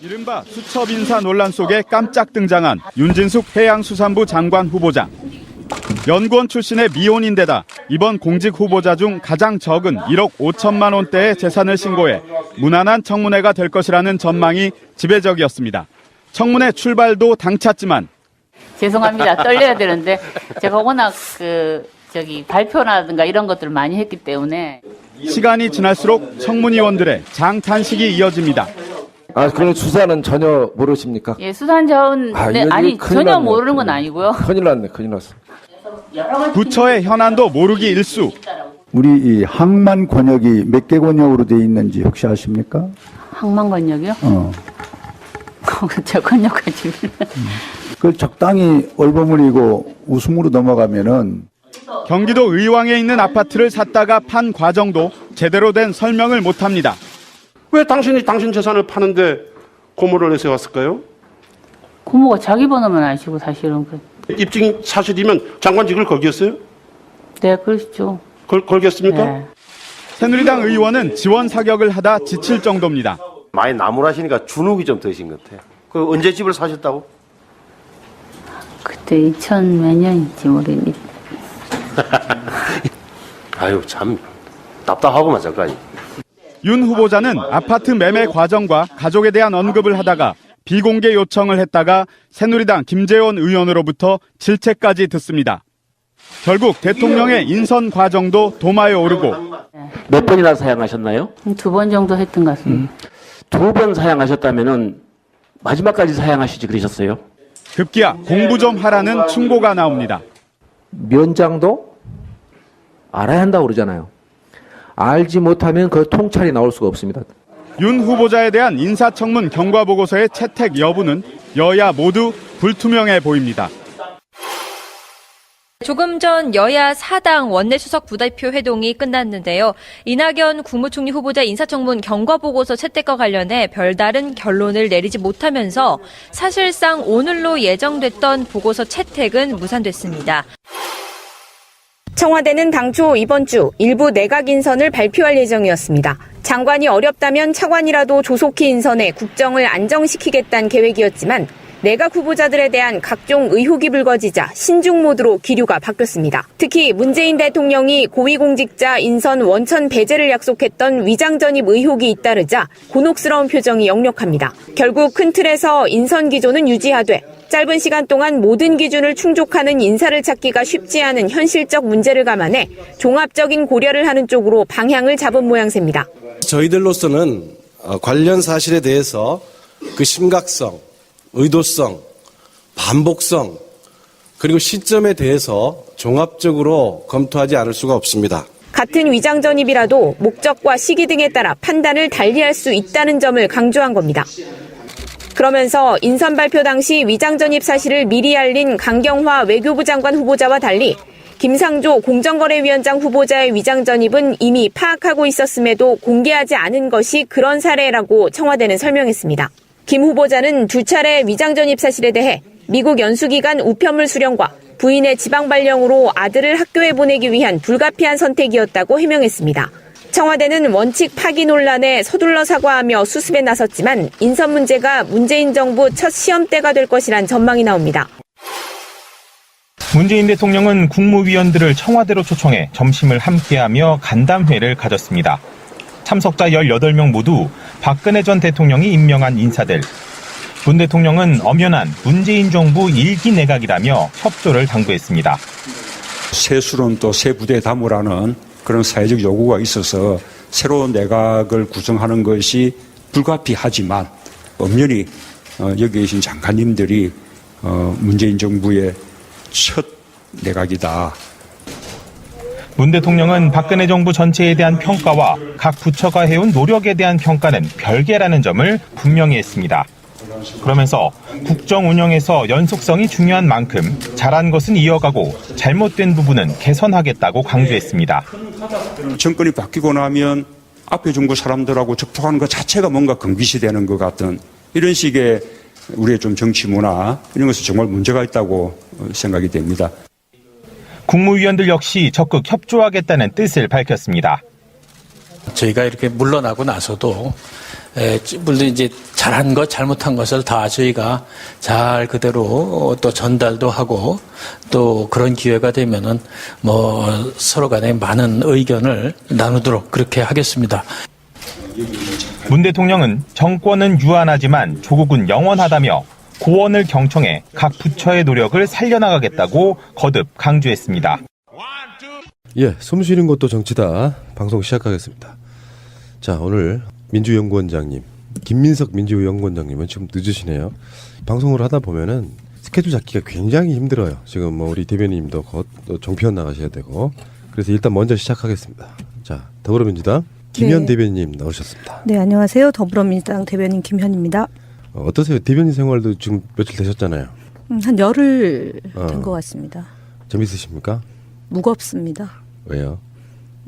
이른바 수첩 인사 논란 속에 깜짝 등장한 윤진숙 해양수산부 장관 후보자. 연구원 출신의 미혼인데다 이번 공직 후보자 중 가장 적은 1억 5천만 원대의 재산을 신고해 무난한 청문회가 될 것이라는 전망이 지배적이었습니다. 청문회 출발도 당찼지만 죄송합니다. 떨려야 되는데 제가 워낙 그 저기 발표라든가 이런 것들을 많이 했기 때문에 시간이 지날수록 청문위원들의 장탄식이 이어집니다. 아, 그럼 수사는 전혀 모르십니까? 예, 수산 자원 아, 네, 이거 아니 큰일 전혀 났네. 모르는 건 아니고요. 큰일 났네, 큰일 났어. 부처의 현안도 모르기 일수. 우리 이 항만 권역이 몇 개 권역으로 돼 있는지 혹시 아십니까? 항만권역이요? 어. 저 권역까지. 그 적당히 얼버무리고 웃음으로 넘어가면은 경기도 의왕에 있는 아파트를 샀다가 판 과정도 제대로 된 설명을 못합니다. 왜 당신이 당신 재산을 파는데 고모를 내세웠을까요? 고모가 자기 번호만 아시고 사실은 그. 입증이 사실이면 장관직을 걸겠어요? 네, 그러시죠. 걸, 걸겠습니까? 네. 새누리당 의원은 지원 사격을 하다 지칠 정도입니다. 많이 나무라시니까 주눅이 좀 드신 것 같아요. 그 언제 집을 사셨다고? 그때 2000 몇 년인지 모르겠니. 아유 참 답답하고만 잠깐. 윤 후보자는 아파트 매매 과정과 가족에 대한 언급을 하다가 비공개 요청을 했다가 새누리당 김재원 의원으로부터 질책까지 듣습니다. 결국 대통령의 인선 과정도 도마에 오르고 몇 번이나 사양하셨나요? 두 번 정도 했던 것 같습니다. 두번 사양하셨다면은 마지막까지 사양하시지 그러셨어요? 급기야 공부 좀 하라는 충고가 나옵니다. 면장도 알아야 한다고 그러잖아요. 알지 못하면 그 통찰이 나올 수가 없습니다. 윤 후보자에 대한 인사청문 경과 보고서의 채택 여부는 여야 모두 불투명해 보입니다. 조금 전 여야 사당 원내수석 부대표 회동이 끝났는데요. 이낙연 국무총리 후보자 인사청문 경과보고서 채택과 관련해 별다른 결론을 내리지 못하면서 사실상 오늘로 예정됐던 보고서 채택은 무산됐습니다. 청와대는 당초 이번 주 일부 내각 인선을 발표할 예정이었습니다. 장관이 어렵다면 차관이라도 조속히 인선해 국정을 안정시키겠다는 계획이었지만 내각 후보자들에 대한 각종 의혹이 불거지자 신중 모드로 기류가 바뀌었습니다. 특히 문재인 대통령이 고위공직자 인선 원천 배제를 약속했던 위장 전입 의혹이 잇따르자 곤혹스러운 표정이 역력합니다. 결국 큰 틀에서 인선 기조는 유지하되 짧은 시간 동안 모든 기준을 충족하는 인사를 찾기가 쉽지 않은 현실적 문제를 감안해 종합적인 고려를 하는 쪽으로 방향을 잡은 모양새입니다. 저희들로서는 어, 관련 사실에 대해서 그 심각성, 의도성, 반복성, 그리고 시점에 대해서 종합적으로 검토하지 않을 수가 없습니다. 같은 위장 전입이라도 목적과 시기 등에 따라 판단을 달리할 수 있다는 점을 강조한 겁니다. 그러면서 인선 발표 당시 위장 전입 사실을 미리 알린 강경화 외교부 장관 후보자와 달리 김상조 공정거래위원장 후보자의 위장 전입은 이미 파악하고 있었음에도 공개하지 않은 것이 그런 사례라고 청와대는 설명했습니다. 김 후보자는 두 차례 위장 전입 사실에 대해 미국 연수기간 우편물 수령과 부인의 지방 발령으로 아들을 학교에 보내기 위한 불가피한 선택이었다고 해명했습니다. 청와대는 원칙 파기 논란에 서둘러 사과하며 수습에 나섰지만 인선 문제가 문재인 정부 첫 시험대가 될 것이란 전망이 나옵니다. 문재인 대통령은 국무위원들을 청와대로 초청해 점심을 함께하며 간담회를 가졌습니다. 참석자 18명 모두 박근혜 전 대통령이 임명한 인사들. 문 대통령은 엄연한 문재인 정부 일기 내각이라며 협조를 당부했습니다. 세수론 또새 부대 담으라는 그런 사회적 요구가 있어서 새로운 내각을 구성하는 것이 불가피하지만 엄연히 어, 여기 계신 장관님들이 어, 문재인 정부의 첫 내각이다. 문 대통령은 박근혜 정부 전체에 대한 평가와 각 부처가 해온 노력에 대한 평가는 별개라는 점을 분명히 했습니다. 그러면서 국정 운영에서 연속성이 중요한 만큼 잘한 것은 이어가고 잘못된 부분은 개선하겠다고 강조했습니다. 정권이 바뀌고 나면 앞에 정부 사람들하고 접촉하는 것 자체가 뭔가 금기시 되는 것 같은 이런 식의 우리의 좀 정치 문화 이런 것은 정말 문제가 있다고 생각이 됩니다. 국무위원들 역시 적극 협조하겠다는 뜻을 밝혔습니다. 저희가 이렇게 물러나고 나서도 에, 물론 이제 잘한 것, 잘못한 것을 다 저희가 잘 그대로 또 전달도 하고 또 그런 기회가 되면은 뭐 서로 간에 많은 의견을 나누도록 그렇게 하겠습니다. 문 대통령은 정권은 유한하지만 조국은 영원하다며 고원을 경청해 각 부처의 노력을 살려나가겠다고 거듭 강조했습니다. 예, 숨 쉬는 것도 정치다. 방송 시작하겠습니다. 자, 오늘 민주연구원장님, 김민석 민주연구원장님은 지금 늦으시네요. 방송을 하다 보면은 스케줄 잡기가 굉장히 힘들어요. 지금 뭐 우리 대변인님도 곧또 정피원 나가셔야 되고. 그래서 일단 먼저 시작하겠습니다. 자, 더불어민주당 김현 네. 대변인님 나오셨습니다. 네, 안녕하세요. 더불어민주당 대변인 김현입니다. 어, 어떠세요? 대변인 생활도 지금 며칠 되셨잖아요. 음, 한 열흘 어. 된것 같습니다. 재밌으십니까? 무겁습니다. 왜요?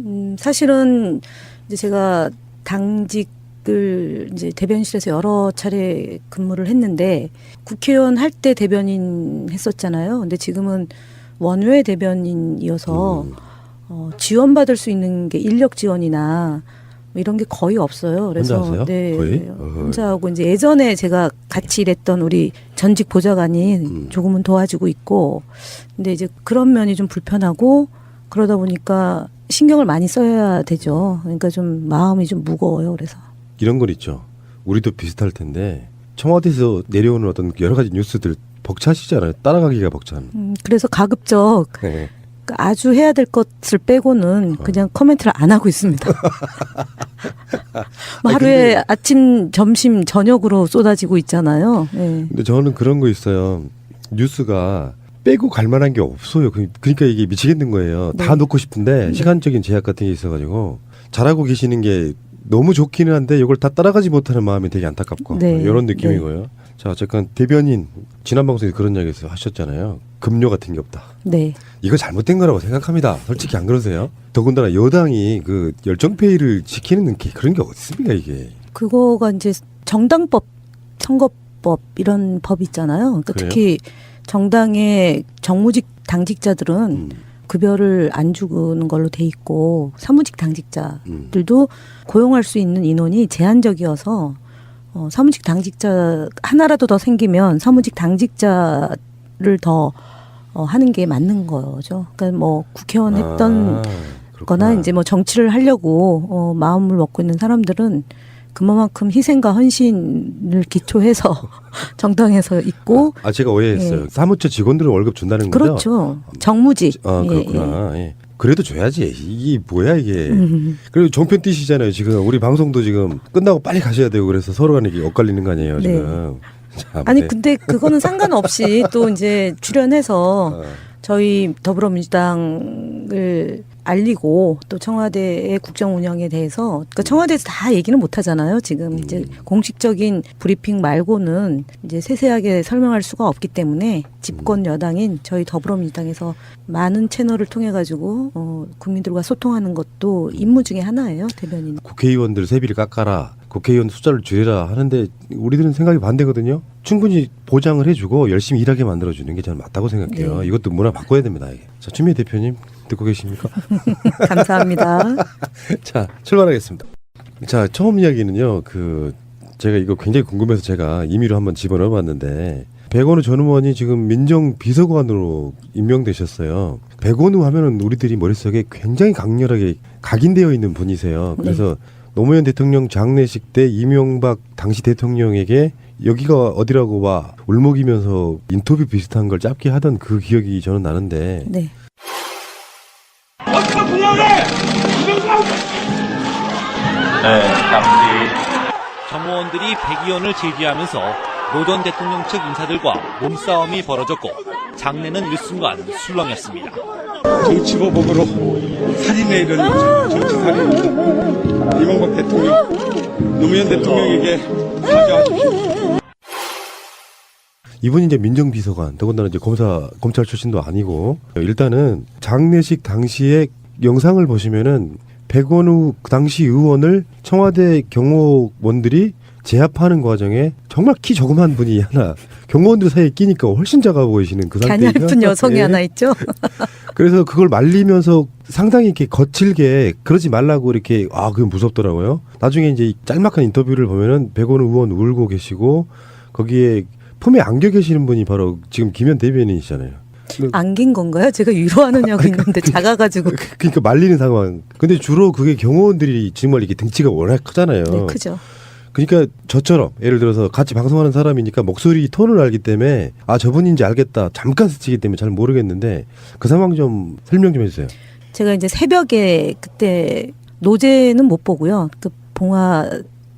음, 사실은 이제 제가 당직 을 이제 대변인실에서 여러 차례 근무를 했는데 국회의원 할 때 대변인 했었잖아요. 근데 지금은 원외 대변인이어서 음. 어, 지원받을 수 있는 게 인력 지원이나 뭐 이런 게 거의 없어요. 그래서 혼자 하세요? 네, 거의? 혼자 하고 이제 예전에 제가 같이 일했던 우리 전직 보좌관이 음. 조금은 도와주고 있고, 근데 이제 그런 면이 좀 불편하고 그러다 보니까 신경을 많이 써야 되죠. 그러니까 좀 마음이 좀 무거워요. 그래서 이런 건 있죠. 우리도 비슷할 텐데 청와대에서 내려오는 어떤 여러 가지 뉴스들 벅차시잖아요. 따라가기가 벅찬. 음, 그래서 가급적 네. 그 아주 해야 될 것을 빼고는 그냥 코멘트를 안 하고 있습니다. 뭐 하루에 아침, 점심, 저녁으로 쏟아지고 있잖아요. 네. 근데 저는 그런 거 있어요. 뉴스가 빼고 갈 만한 게 없어요. 그- 그러니까 이게 미치겠는 거예요. 다 네. 놓고 싶은데 시간적인 제약 같은 게 있어가지고 잘하고 계시는 게 너무 좋기는 한데 이걸 다 따라가지 못하는 마음이 되게 안타깝고 네. 이런 느낌이고요. 자, 어쨌건 대변인 지난 방송에 그런 이야기에서 하셨잖아요. 급료 같은 게 없다. 네. 이거 잘못된 거라고 생각합니다. 솔직히 안 그러세요? 더군다나 여당이 그 열정페이를 지키는 게 그런 게 어디 있습니까 이게? 그거가 이제 정당법, 선거법 이런 법이 있잖아요. 그러니까? 특히 정당의 정무직 당직자들은 음. 급여를 안 주는 걸로 돼 있고 사무직 당직자들도 음. 고용할 수 있는 인원이 제한적이어서 어, 사무직 당직자 하나라도 더 생기면 사무직 당직자를 더 어, 하는 게 맞는 거죠. 그러니까 뭐 국회의원 했던 아, 거나 이제 뭐 정치를 하려고 어, 마음을 먹고 있는 사람들은 그만큼 희생과 헌신을 기초해서 정당에서 있고 아 제가 오해했어요. 예. 사무처 직원들은 월급 준다는 거죠? 그렇죠. 정무직. 아 예, 그렇구나. 예. 그래도 줘야지. 이게 뭐야 이게. 음. 그리고 종편 뛰시잖아요. 지금 우리 방송도 지금 끝나고 빨리 가셔야 되고 그래서 서로 간에 이게 엇갈리는 거 아니에요 네. 지금. 참, 아니 네. 근데 그거는 상관없이 또 이제 출연해서 어. 저희 더불어민주당을 알리고 또 청와대의 국정 운영에 대해서 그러니까 청와대에서 다 얘기는 못 하잖아요. 지금 이제 공식적인 브리핑 말고는 이제 세세하게 설명할 수가 없기 때문에 집권 여당인 저희 더불어민주당에서 많은 채널을 통해 가지고 어, 국민들과 소통하는 것도 임무 중에 하나예요. 대변인. 국회의원들 세비를 깎아라. 국회의원 숫자를 줄여라 하는데 우리들은 생각이 반대거든요. 충분히 보장을 해주고 열심히 일하게 만들어주는 게 저는 맞다고 생각해요. 네. 이것도 문화 바꿔야 됩니다. 자, 추미애 대표님 듣고 계십니까? 감사합니다. 자, 출발하겠습니다. 자, 처음 이야기는요. 그 제가 이거 굉장히 궁금해서 제가 임의로 한번 집어넣어 봤는데 백원우 전 의원이 지금 민정 비서관으로 임명되셨어요. 백원우 하면은 우리들이 머릿속에 굉장히 강렬하게 각인되어 있는 분이세요. 그래서 노무현 대통령 장례식 때 이명박 당시 대통령에게 여기가 어디라고 와 울먹이면서 인터뷰 비슷한 걸 짧게 하던 그 기억이 저는 나는데 네. 네, 당시 정무원들이 백의원을 제지하면서 노전 대통령 측 인사들과 몸싸움이 벌어졌고 장례는 일순간 술렁였습니다. 정치보복으로 살인에 이르는 정치 살인 이명박 대통령 노무현 대통령에게 사죄하십시오. 이분이 이제 민정비서관, 더군다나 이제 검사, 검찰 출신도 아니고, 일단은 장례식 당시에 영상을 보시면은 백원우 그 당시 의원을 청와대 경호원들이 제압하는 과정에 정말 키 조그만 분이 하나 경호원들 사이에 끼니까 훨씬 작아 보이시는 그 상태가 가냘픈 여성이 하나 있죠. 그래서 그걸 말리면서 상당히 이렇게 거칠게 그러지 말라고 이렇게 아 그건 무섭더라고요. 나중에 이제 이 짤막한 인터뷰를 보면은 백원 의원 울고 계시고 거기에 품에 안겨 계시는 분이 바로 지금 김현 대변인이시잖아요. 안긴 건가요? 제가 위로하느냐고 했는데 작아가지고 그러니까 말리는 상황. 근데 주로 그게 경호원들이 정말 이게 등치가 워낙 크잖아요. 네, 크죠. 그러니까 저처럼 예를 들어서 같이 방송하는 사람이니까 목소리 톤을 알기 때문에 아 저분인지 알겠다. 잠깐 스치기 때문에 잘 모르겠는데 그 상황 좀 설명 좀 해주세요. 제가 이제 새벽에 그때 노제는 못 보고요. 그 봉화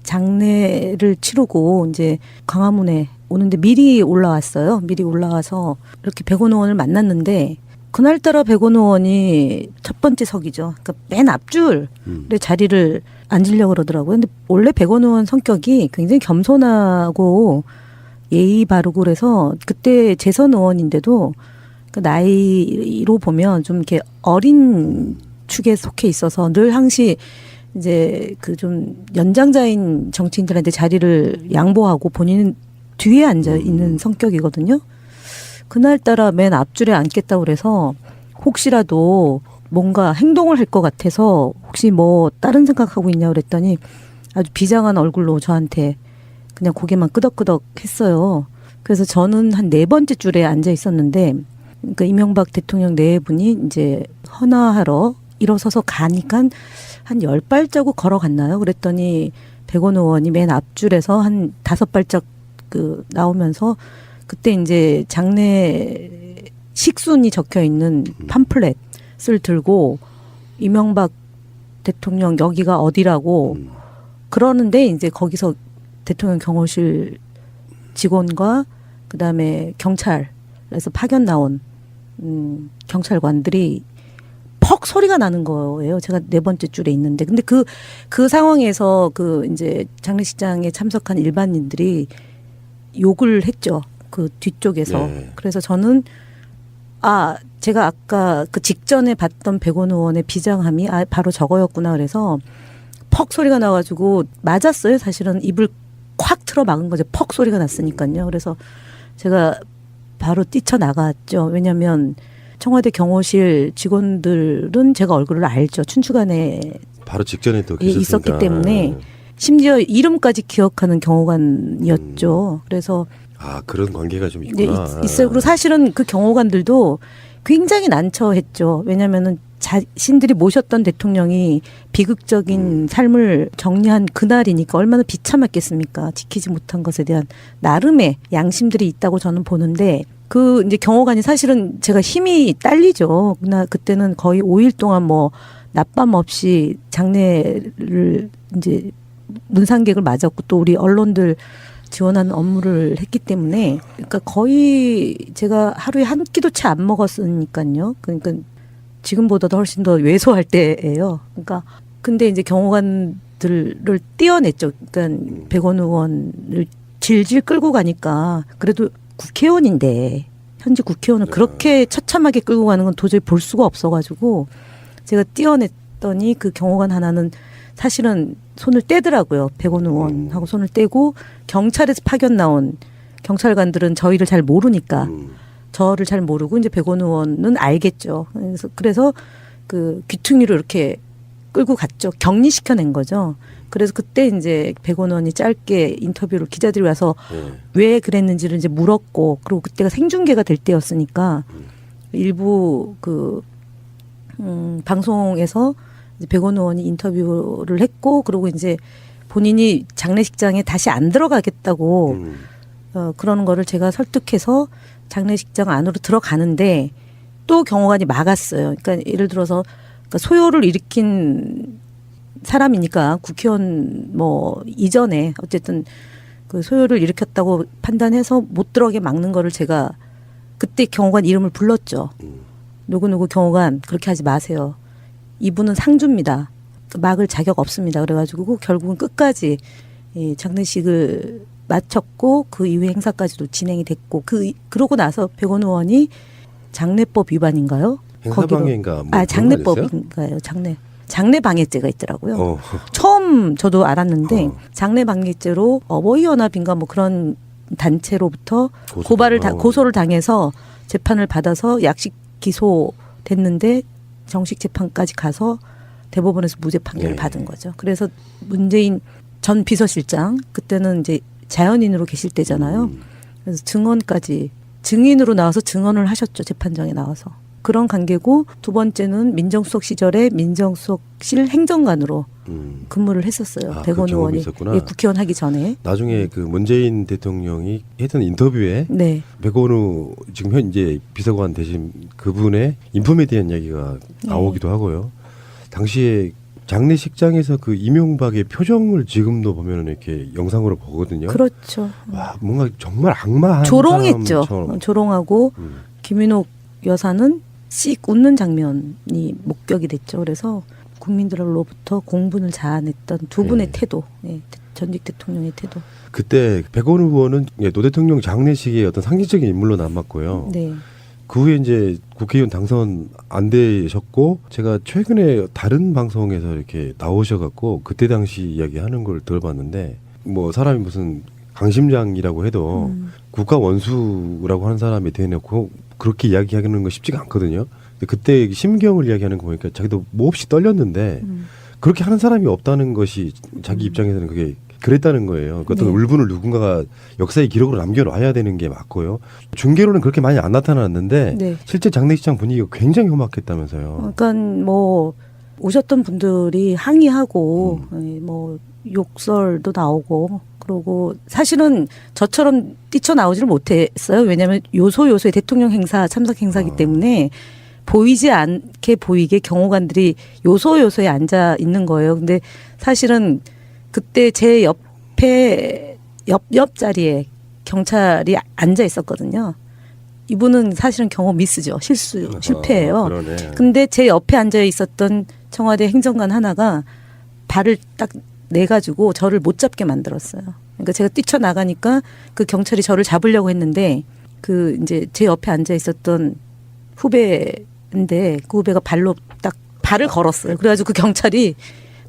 장례를 치르고 이제 광화문에 오는데 미리 올라왔어요. 미리 올라와서 이렇게 백원 의원을 만났는데 그날따라 백원 의원이 첫 번째 석이죠. 그러니까 맨 앞줄에 자리를 앉으려고 그러더라고요. 근데 원래 백원 의원 성격이 굉장히 겸손하고 예의 바르고 그래서 그때 재선 의원인데도 그 나이로 보면 좀 이렇게 어린 축에 속해 있어서 늘 항시 이제 그 좀 연장자인 정치인들한테 자리를 양보하고 본인은 뒤에 앉아 있는 성격이거든요. 그날따라 맨 앞줄에 앉겠다고 그래서 혹시라도 뭔가 행동을 할 것 같아서 혹시 뭐 다른 생각하고 있냐 그랬더니 아주 비장한 얼굴로 저한테 그냥 고개만 끄덕끄덕 했어요. 그래서 저는 한 네 번째 줄에 앉아 있었는데 그러니까 이명박 대통령 네 분이 이제 헌화하러 일어서서 가니까 한 열 발자국 걸어갔나요? 그랬더니 백원 의원이 맨 앞줄에서 한 다섯 발짝 그 나오면서 그때 이제 장례 식순이 적혀 있는 팜플렛을 들고 이명박 대통령 여기가 어디라고 그러는데 이제 거기서 대통령 경호실 직원과 그다음에 경찰에서 파견 나온 음, 경찰관들이 퍽 소리가 나는 거예요. 제가 네 번째 줄에 있는데. 근데 그, 그 상황에서 그 이제 장례식장에 참석한 일반인들이 욕을 했죠. 그 뒤쪽에서. 네. 그래서 저는 아, 제가 아까 그 직전에 봤던 백원 의원의 비장함이 아, 바로 저거였구나. 그래서 퍽 소리가 나가지고 맞았어요. 사실은 입을 콱 틀어 막은 거죠. 퍽 소리가 났으니까요. 그래서 제가 바로 뛰쳐나갔죠. 왜냐면 청와대 경호실 직원들은 제가 얼굴을 알죠. 춘추관에 바로 직전에 또 예, 계셨으니까. 있었기 때문에 심지어 이름까지 기억하는 경호관이었죠. 그래서 아 그런 관계가 좀 네, 있구나. 있, 있어요. 그리고 사실은 그 경호관들도 굉장히 난처했죠. 왜냐면은 자신들이 모셨던 대통령이 비극적인 삶을 정리한 그날이니까 얼마나 비참했겠습니까. 지키지 못한 것에 대한 나름의 양심들이 있다고 저는 보는데 그 이제 경호관이 사실은 제가 힘이 딸리죠. 그나 그때는 거의 5일 동안 뭐 낮밤 없이 장례를 이제 문상객을 맞았고 또 우리 언론들 지원하는 업무를 했기 때문에 그러니까 거의 제가 하루에 한 끼도 채 안 먹었으니까요. 그러니까 지금보다도 훨씬 더 왜소할 때예요. 그러니까 근데 이제 경호관들을 떼어냈죠. 그러니까 백원 의원을 질질 끌고 가니까 그래도 국회의원인데 현재 국회의원을 그렇게 처참하게 끌고 가는 건 도저히 볼 수가 없어가지고 제가 떼어냈더니 그 경호관 하나는 사실은 손을 떼더라고요. 백원 의원하고 손을 떼고 경찰에서 파견 나온 경찰관들은 저희를 잘 모르니까 저를 잘 모르고 이제 백원 의원은 알겠죠. 그래서 그래서 그 귀퉁이로 이렇게 끌고 갔죠. 격리시켜낸 거죠. 그래서 그때 이제 백원 의원이 짧게 인터뷰를 기자들이 와서 왜 그랬는지를 이제 물었고 그리고 그때가 생중계가 될 때였으니까 일부 그 음, 방송에서 백원 의원이 인터뷰를 했고 그리고 이제 본인이 장례식장에 다시 안 들어가겠다고 어, 그러는 거를 제가 설득해서 장례식장 안으로 들어가는데 또 경호관이 막았어요. 그러니까 예를 들어서 그러니까 소요를 일으킨 사람이니까 국회의원 뭐 이전에 어쨌든 그 소요를 일으켰다고 판단해서 못 들어가게 막는 거를 제가 그때 경호관 이름을 불렀죠. 누구누구 경호관 그렇게 하지 마세요. 이분은 상주입니다. 막을 자격 없습니다. 그래가지고 결국은 끝까지 이 장례식을 마쳤고 그 이후 행사까지도 진행이 됐고 그 그러고 나서 백원 의원이 장례법 위반인가요? 행사방해인가 뭐 아 그런 거 아니었어요? 장례법인가요? 장례 장례 방해죄가 있더라고요. 어. 처음 저도 알았는데 장례 방해죄로 어버이 연합인가 뭐 그런 단체로부터 고소를- 고발을 다, 어. 고소를 당해서 재판을 받아서 약식 기소됐는데 정식 재판까지 가서 대법원에서 무죄 판결을 예. 받은 거죠. 그래서 문재인 전 비서실장 그때는 이제 자연인으로 계실 때잖아요. 음. 그래서 증언까지 증인으로 나와서 증언을 하셨죠 재판장에 나와서 그런 관계고 두 번째는 민정수석 시절에 민정수석실 행정관으로 음. 근무를 했었어요. 아, 그 백원 경험이 의원이. 예, 국회의원 하기 전에 나중에 그 문재인 대통령이 했던 인터뷰에 네. 백원우 지금 현 이제 비서관 대신 그분의 인품에 대한 이야기가 네. 나오기도 하고요. 당시에 장례식장에서 그 이명박의 표정을 지금도 보면은 이렇게 영상으로 보거든요. 그렇죠. 와, 뭔가 정말 악마한 조롱했죠. 사람처럼. 어, 조롱하고 음. 김윤옥 여사는 씩 웃는 장면이 목격이 됐죠. 그래서 국민들로부터 공분을 자아냈던 두 분의 네. 태도, 예, 전직 대통령의 태도. 그때 백원우 의원은 예, 노 대통령 장례식의 어떤 상징적인 인물로 남았고요. 네. 그 후에 이제 국회의원 당선 안 되셨고 제가 최근에 다른 방송에서 이렇게 나오셔갖고 그때 당시 이야기하는 걸 들어봤는데 뭐 사람이 무슨 강심장이라고 해도 음. 국가 원수라고 하는 사람이 대놓고 그렇게 이야기하는 건 쉽지가 않거든요. 근데 그때 심경을 이야기하는 거 보니까 자기도 몹시 떨렸는데 음. 그렇게 하는 사람이 없다는 것이 자기 입장에서는 그게 그랬다는 거예요. 그 어떤 네. 울분을 누군가가 역사의 기록으로 남겨놔야 되는 게 맞고요. 중계로는 그렇게 많이 안 나타났는데 네. 실제 장례식장 분위기가 굉장히 험악했다면서요. 그러니까 뭐 오셨던 분들이 항의하고 예, 뭐 욕설도 나오고 그러고 사실은 저처럼 뛰쳐나오지를 못했어요. 왜냐하면 요소 요소의 대통령 행사 참석 행사기 때문에 보이지 않게 보이게 경호관들이 요소 요소에 앉아 있는 거예요. 근데 사실은 그때 제 옆에 옆 옆 자리에 경찰이 앉아 있었거든요. 이분은 사실은 경호 미스죠. 실수 실패예요. 아, 그러네. 근데 제 옆에 앉아 있었던 청와대 행정관 하나가 발을 딱 내 가지고 저를 못 잡게 만들었어요. 그러니까 제가 뛰쳐나가니까 그 경찰이 저를 잡으려고 했는데 그 이제 제 옆에 앉아 있었던 후배인데 그 후배가 발로 딱 발을 걸었어요. 그래가지고 그 경찰이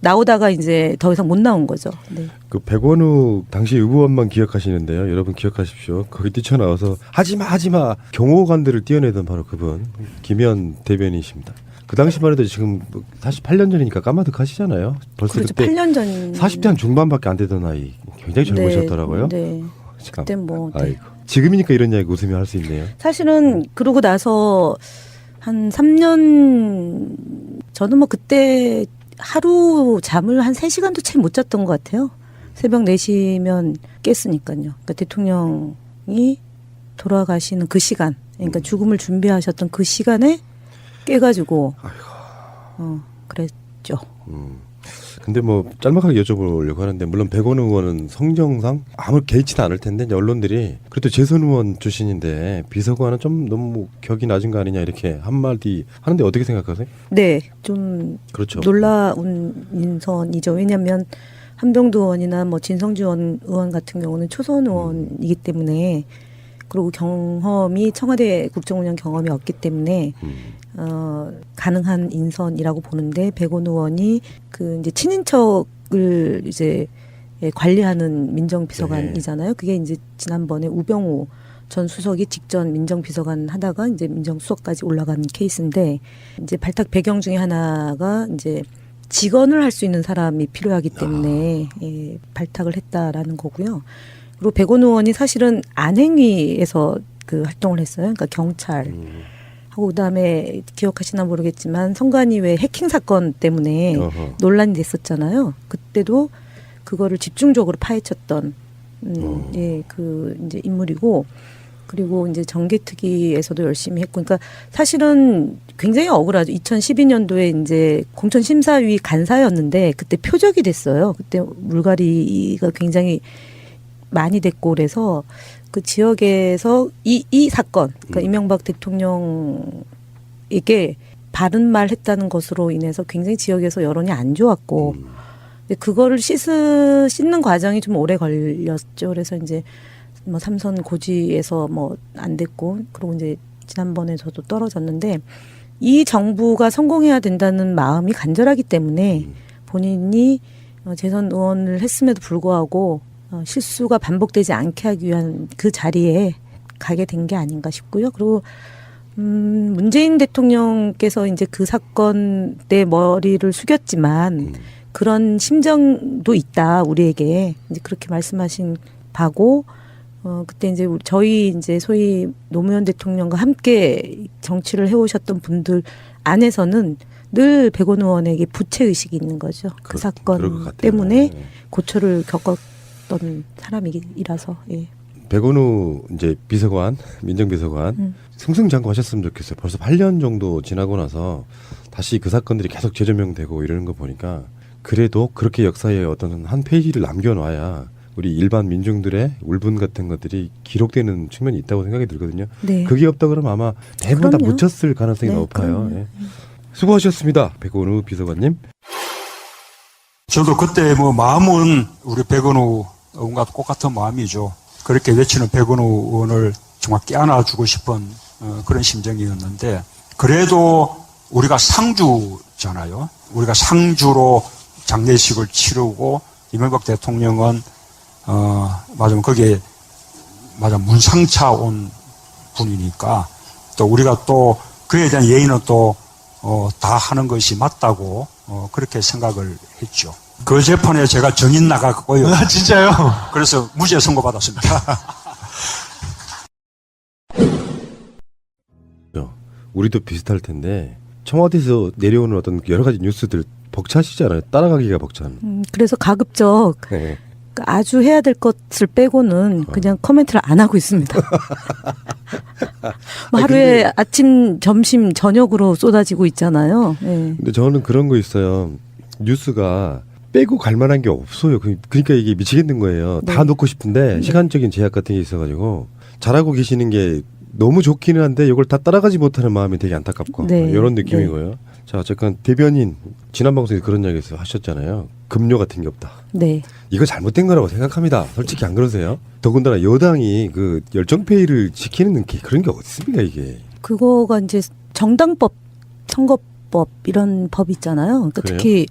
나오다가 이제 더 이상 못 나온 거죠. 네. 그 백원우 당시 의원만 기억하시는데요. 여러분 기억하십시오. 거기 뛰쳐나와서 하지마 하지마 경호관들을 뛰어내던 바로 그분 김현 대변인이십니다. 그 당시만 해도 지금 48년 전이니까 까마득하시잖아요. 벌써 그렇죠. 그때 8년 전 40대 한 중반밖에 안 되던 나이 굉장히 젊으셨더라고요. 네. 참. 그때 뭐 네. 아이고. 지금이니까 이런 이야기 웃으며 할 수 있네요. 사실은 그러고 나서 한 3년 저는 뭐 그때 하루 잠을 한 3시간도 채 못 잤던 것 같아요. 새벽 4시면 깼으니까요. 그러니까 대통령이 돌아가시는 그 시간, 그러니까 죽음을 준비하셨던 그 시간에 깨가지고, 어, 그랬죠. 근데 뭐 짤막하게 여쭤보려고 하는데 물론 백원 의원은 성정상 아무 개의치도 않을 텐데 이제 언론들이 그래도 재선 의원 출신인데 비서관은 좀 너무 격이 낮은 거 아니냐 이렇게 한마디 하는데 어떻게 생각하세요? 네, 좀 그렇죠. 놀라운 인선이죠. 왜냐하면 한병두 의원이나 뭐 진성주 의원, 의원 같은 경우는 초선 의원이기 때문에 그리고 경험이 청와대 국정운영 경험이 없기 때문에 어, 가능한 인선이라고 보는데 백원 의원이 그 이제 친인척을 이제 예, 관리하는 민정비서관이잖아요. 그게 이제 지난번에 우병우 전 수석이 직전 민정비서관 하다가 이제 민정수석까지 올라간 케이스인데 이제 발탁 배경 중에 하나가 이제 직언을 할 수 있는 사람이 필요하기 때문에 예, 발탁을 했다라는 거고요. 그리고 백원 의원이 사실은 안행위에서 그 활동을 했어요. 그러니까 경찰 하고 그다음에 기억하시나 모르겠지만 성관이 왜 해킹 사건 때문에 어허. 논란이 됐었잖아요. 그때도 그거를 집중적으로 파헤쳤던 음, 예, 그 이제 인물이고 그리고 이제 정개특위에서도 열심히 했고 그러니까 사실은 굉장히 억울하죠. 2012년도에 이제 공천심사위 간사였는데 그때 표적이 됐어요. 그때 물갈이가 굉장히 많이 됐고 그래서 그 지역에서 이, 이 사건, 그러니까 이명박 대통령에게 바른 말 했다는 것으로 인해서 굉장히 지역에서 여론이 안 좋았고, 근데 그거를 씻으, 씻는 과정이 좀 오래 걸렸죠. 그래서 이제 뭐 삼선 고지에서 뭐 안 됐고, 그리고 이제 지난번에 저도 떨어졌는데, 이 정부가 성공해야 된다는 마음이 간절하기 때문에 본인이 어, 재선 의원을 했음에도 불구하고 어, 실수가 반복되지 않게 하기 위한 그 자리에 가게 된 게 아닌가 싶고요. 그리고 음, 문재인 대통령께서 이제 그 사건 때 머리를 숙였지만 그런 심정도 있다 우리에게 이제 그렇게 말씀하신 바고 어 그때 이제 저희 이제 소위 노무현 대통령과 함께 정치를 해오셨던 분들 안에서는 늘 백원 의원에게 부채 의식이 있는 거죠. 그 사건. 때문에 네. 고초를 겪었 던 사람이라서 예. 백원우 이제 비서관, 민정비서관 음. 승승장구하셨으면 좋겠어요. 벌써 8년 정도 지나고 나서 다시 그 사건들이 계속 재조명되고 이러는 거 보니까 그래도 그렇게 역사에 어떤 한 페이지를 남겨놔야 우리 일반 민중들의 울분 같은 것들이 기록되는 측면이 있다고 생각이 들거든요. 네. 그게 없다 그러면 아마 대부분 다 그럼요. 묻혔을 가능성이 네, 높아요. 예. 수고하셨습니다. 백원우 비서관님. 저도 그때 뭐 마음은 우리 백원우 의원과 똑같은 마음이죠. 그렇게 외치는 백원우 의원을 정말 깨안아주고 싶은 어, 그런 심정이었는데 그래도 우리가 상주잖아요. 우리가 상주로 장례식을 치르고 이명박 대통령은 어 맞으면 거기에 맞아 문상차 온 분이니까 또 우리가 또 그에 대한 예의는 또 어, 다 하는 것이 맞다고 어, 그렇게 생각을 했죠. 그 재판에 제가 정인 나갔고요. 아, 진짜요? 그래서 무죄 선고받았습니다. 우리도 비슷할 텐데 청와대에서 내려오는 어떤 여러 가지 뉴스들 벅차시잖아요. 따라가기가 벅찬. 음, 그래서 가급적 네. 그 아주 해야 될 것을 빼고는 그냥 코멘트를 안 하고 있습니다. 뭐 하루에 근데- 아침, 점심, 저녁으로 쏟아지고 있잖아요. 예. 근데 저는 그런 거 있어요. 뉴스가 빼고 갈 만한 게 없어요. 그- 그러니까 이게 미치겠는 거예요. 다 네. 놓고 싶은데 시간적인 제약 같은 게 있어가지고 잘하고 계시는 게 너무 좋기는 한데 이걸 다 따라가지 못하는 마음이 되게 안타깝고 네. 이런 느낌이고요. 자 어쨌건 대변인 지난 방송에 그런 이야기에서 하셨잖아요. 급료 같은 게 없다. 네. 이거 잘못된 거라고 생각합니다. 솔직히 안 그러세요? 더군다나 여당이 그 열정페이를 지키는 게 그런 게 어디 있습니까 이게? 그거가 이제 정당법, 선거법 이런 법 있잖아요. 그러니까? 특히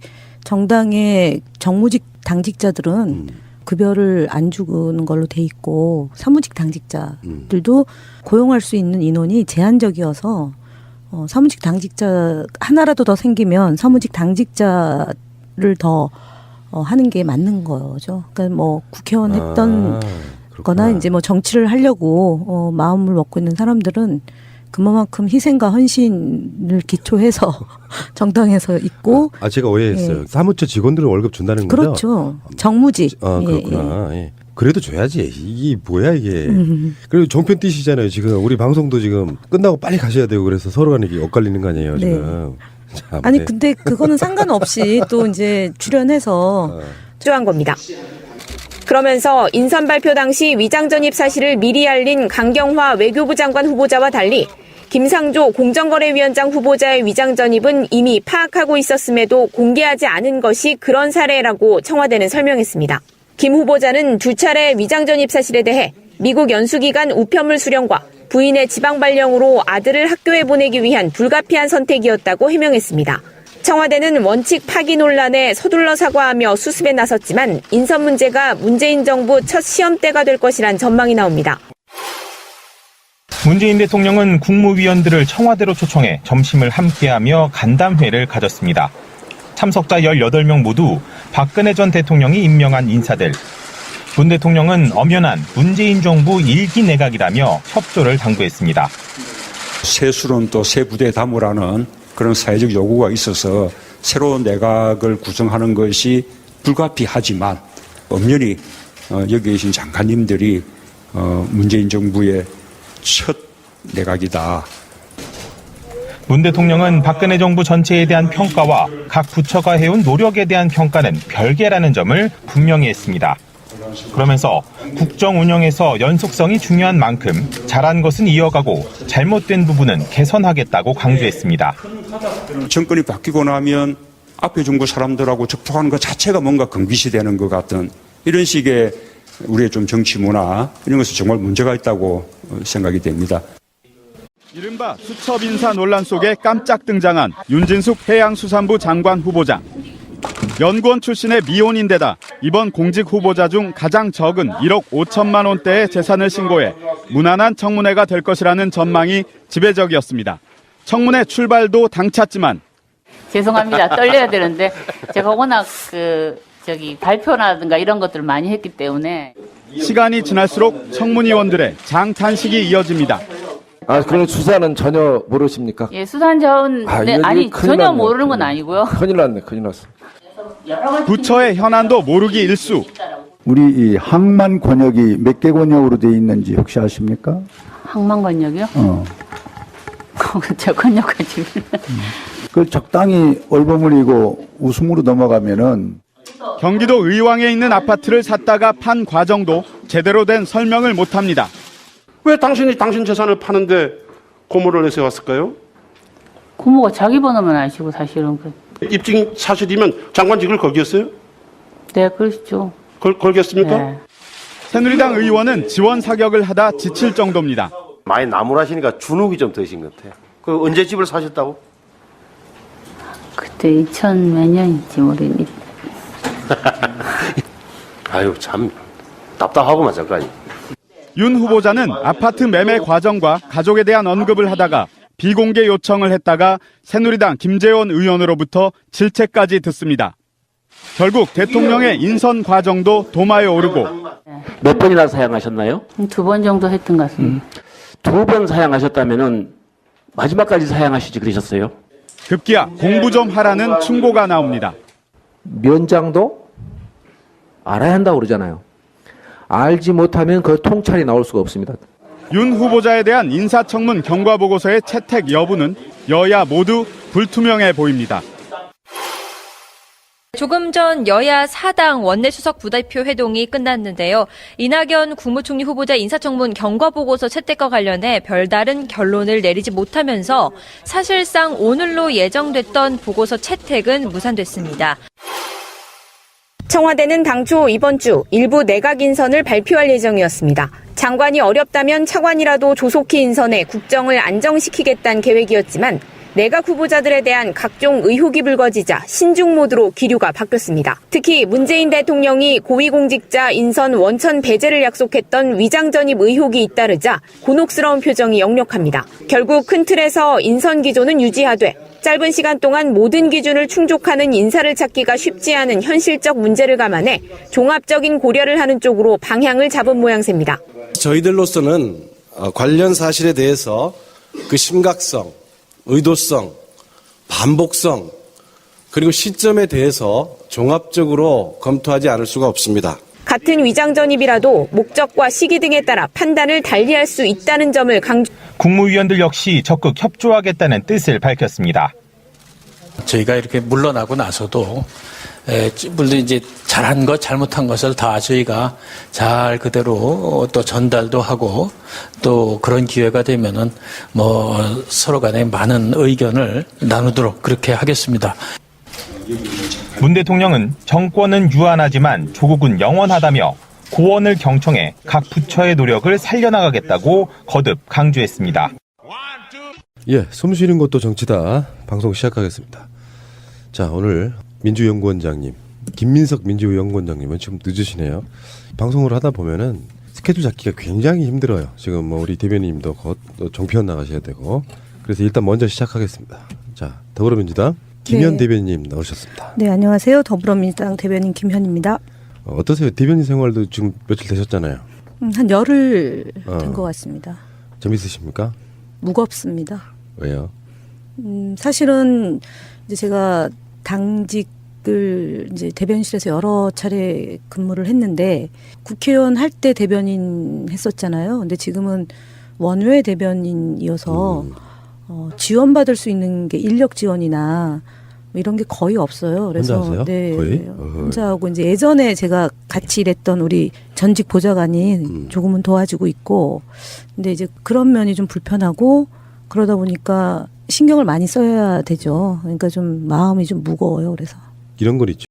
정당의 정무직 당직자들은 음. 급여를 안 주는 걸로 돼 있고 사무직 당직자들도 음. 고용할 수 있는 인원이 제한적이어서 어, 사무직 당직자 하나라도 더 생기면 사무직 당직자를 더 어, 하는 게 맞는 거죠. 그러니까 뭐 국회의원 했던 아, 거나. 이제 뭐 정치를 하려고 어, 마음을 먹고 있는 사람들은 그만큼 희생과 헌신을 기초해서 정당에서 있고 아 제가 오해했어요. 예. 사무처 직원들은 월급 준다는 거죠? 그렇죠. 정무직. 아 예, 그렇구나. 예. 그래도 줘야지. 이게 뭐야 이게. 음. 그리고 종편 뛰시잖아요. 지금 우리 방송도 지금 끝나고 빨리 가셔야 되고 그래서 서로 간에 이게 엇갈리는 거 아니에요 네. 지금. 참, 아니 네. 근데 그거는 상관없이 또 이제 출연해서 주한 겁니다. 그러면서 인선 발표 당시 위장 전입 사실을 미리 알린 강경화 외교부 장관 후보자와 달리 김상조 공정거래위원장 후보자의 위장 전입은 이미 파악하고 있었음에도 공개하지 않은 것이 그런 사례라고 청와대는 설명했습니다. 김 후보자는 두 차례 위장 전입 사실에 대해 미국 연수기간 우편물 수령과 부인의 지방 발령으로 아들을 학교에 보내기 위한 불가피한 선택이었다고 해명했습니다. 청와대는 원칙 파기 논란에 서둘러 사과하며 수습에 나섰지만 인선 문제가 문재인 정부 첫 시험대가 될 것이란 전망이 나옵니다. 문재인 대통령은 국무위원들을 청와대로 초청해 점심을 함께하며 간담회를 가졌습니다. 참석자 18명 모두 박근혜 전 대통령이 임명한 인사들. 문 대통령은 엄연한 문재인 정부 일기 내각이라며 협조를 당부했습니다. 세수론 또 새 부대 담으라는 그런 사회적 요구가 있어서 새로운 내각을 구성하는 것이 불가피하지만 엄연히 어, 여기 계신 장관님들이 어, 문재인 정부의 첫 내각이다. 문 대통령은 박근혜 정부 전체에 대한 평가와 각 부처가 해온 노력에 대한 평가는 별개라는 점을 분명히 했습니다. 그러면서 국정 운영에서 연속성이 중요한 만큼 잘한 것은 이어가고 잘못된 부분은 개선하겠다고 강조했습니다. 정권이 바뀌고 나면 앞에 정부 사람들하고 접촉하는 것 자체가 뭔가 금기시 되는 것 같은 이런 식의 우리의 좀 정치 문화 이런 것은 정말 문제가 있다고 생각이 됩니다. 이른바 수첩 인사 논란 속에 깜짝 등장한 윤진숙 해양수산부 장관 후보자. 연구원 출신의 미혼인데다 이번 공직 후보자 중 가장 적은 1억 5천만 원대의 재산을 신고해 무난한 청문회가 될 것이라는 전망이 지배적이었습니다. 청문회 출발도 당찼지만 죄송합니다. 떨려야 되는데 제가 워낙 그 저기 발표라든가 이런 것들을 많이 했기 때문에 시간이 지날수록 청문위원들의 장탄식이 이어집니다. 아, 그런 수사는 전혀 모르십니까? 예, 수산 자원 아, 네, 이거 아니 큰일 전혀 났네. 모르는 건 아니고요. 큰일 났네, 큰일 났어. 부처의 현안도 모르기 일수. 우리 이 항만 권역이 몇 개 권역으로 돼 있는지 혹시 아십니까? 항만 권역이요? 어. 저 권역까지. 그 적당히 얼버무리고 웃음으로 넘어가면은 경기도 의왕에 있는 아파트를 샀다가 판 과정도 제대로 된 설명을 못 합니다. 왜 당신이 당신 재산을 파는데 고모를 내세웠을까요? 고모가 자기 번호만 아시고 사실은 그. 입증 사실이면 장관직을 걸겠어요? 네, 그러시죠. 걸, 걸겠습니까? 네. 새누리당 의원은 지원 사격을 하다 지칠 정도입니다. 많이 나무라시니까 주눅이 좀 드신 것 같아요. 그 언제 집을 사셨다고? 그때 2000 몇 년인지 모르니. 아유 참 답답하고만 잠깐. 윤 후보자는 아파트 매매 과정과 가족에 대한 언급을 하다가 비공개 요청을 했다가 새누리당 김재원 의원으로부터 질책까지 듣습니다. 결국 대통령의 인선 과정도 도마에 오르고 몇 번이나 사양하셨나요? 두 번 정도 했던 것 같습니다. 두번 사양하셨다면은 마지막까지 사양하시지 그러셨어요? 급기야 공부 좀 하라는 충고가 나옵니다. 면장도 알아야 한다고 그러잖아요. 알지 못하면 그 통찰이 나올 수가 없습니다. 윤 후보자에 대한 인사청문 경과보고서의 채택 여부는 여야 모두 불투명해 보입니다. 조금 전 여야 사당 원내수석 부대표 회동이 끝났는데요. 이낙연 국무총리 후보자 인사청문 경과보고서 채택과 관련해 별다른 결론을 내리지 못하면서 사실상 오늘로 예정됐던 보고서 채택은 무산됐습니다. 청와대는 당초 이번 주 일부 내각 인선을 발표할 예정이었습니다. 장관이 어렵다면 차관이라도 조속히 인선해 국정을 안정시키겠다는 계획이었지만 내각 후보자들에 대한 각종 의혹이 불거지자 신중 모드로 기류가 바뀌었습니다. 특히 문재인 대통령이 고위공직자 인선 원천 배제를 약속했던 위장 전입 의혹이 잇따르자 곤혹스러운 표정이 역력합니다. 결국 큰 틀에서 인선 기조는 유지하되 짧은 시간 동안 모든 기준을 충족하는 인사를 찾기가 쉽지 않은 현실적 문제를 감안해 종합적인 고려를 하는 쪽으로 방향을 잡은 모양새입니다. 저희들로서는 어, 관련 사실에 대해서 그 심각성, 의도성, 반복성, 그리고 시점에 대해서 종합적으로 검토하지 않을 수가 없습니다. 같은 위장 전입이라도 목적과 시기 등에 따라 판단을 달리할 수 있다는 점을 강조. 국무위원들 역시 적극 협조하겠다는 뜻을 밝혔습니다. 저희가 이렇게 물러나고 나서도 에, 물론 이제 잘한 것 잘못한 것을 다 저희가 잘 그대로 또 전달도 하고 또 그런 기회가 되면은 뭐 서로 간에 많은 의견을 나누도록 그렇게 하겠습니다. 문 대통령은 정권은 유한하지만 조국은 영원하다며 고원을 경청해 각 부처의 노력을 살려나가겠다고 거듭 강조했습니다. 예, 숨 쉬는 것도 정치다. 방송 시작하겠습니다. 자, 오늘 민주연구원장님, 김민석 민주연구원장님은 좀 늦으시네요. 방송을 하다 보면은 스케줄 잡기가 굉장히 힘들어요. 지금 뭐 우리 대변인님도 곧 정편 나가셔야 되고. 그래서 일단 먼저 시작하겠습니다. 자, 더불어민주당 김현 네. 대변인님 나오셨습니다. 네, 안녕하세요. 더불어민주당 대변인 김현입니다. 어, 어떠세요? 대변인 생활도 지금 며칠 되셨잖아요. 음, 한 열흘 어. 된것 같습니다. 재밌으십니까? 무겁습니다. 왜요? 음, 사실은 이제 제가 당직을 이제 대변실에서 여러 차례 근무를 했는데 국회의원 할 때 대변인 했었잖아요. 근데 지금은 원외 대변인이어서 음. 어, 지원받을 수 있는 게 인력 지원이나 뭐 이런 게 거의 없어요. 그래서 혼자 하세요? 네, 거의? 어허. 혼자 하고 이제 예전에 제가 같이 일했던 우리 전직 보좌관이 음. 조금은 도와주고 있고, 근데 이제 그런 면이 좀 불편하고 그러다 보니까 신경을 많이 써야 되죠. 그러니까 좀 마음이 좀 무거워요. 그래서. 이런 건 있죠.